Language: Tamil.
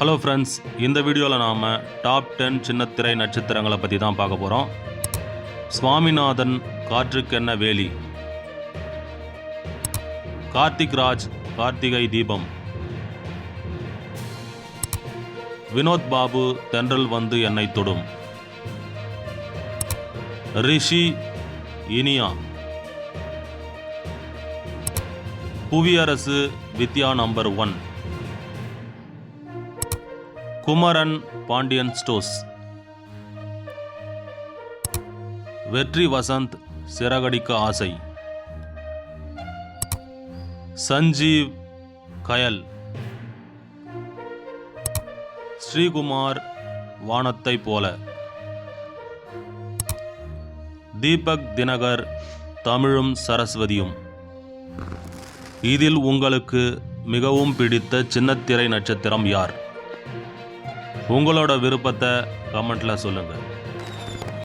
ஹலோ ஃப்ரெண்ட்ஸ் இந்த வீடியோவில் நாம் டாப் டென் சின்னத்திரை நட்சத்திரங்களை பற்றி தான் பார்க்க போகிறோம் சுவாமிநாதன் காற்றுக்கென்ன வேலி? கார்த்திக் ராஜ் கார்த்திகை தீபம். வினோத் பாபு தென்றல் வந்து என்னை தொடும். Rishi Iniya. Puviyarasu Vidya number one. Kumaran Pandian stores Vetri Vasanth Siragadikka ஆசை. சஞ்சீவ் கயல். ஸ்ரீகுமார் வானத்தை போல. தீபக் தினகர் தமிழும் சரஸ்வதியும். இதில் உங்களுக்கு மிகவும் பிடித்த சின்னத்திரை நட்சத்திரம் யார்? உங்களோட விருப்பத்தை கமெண்ட்டில் சொல்லுங்கள்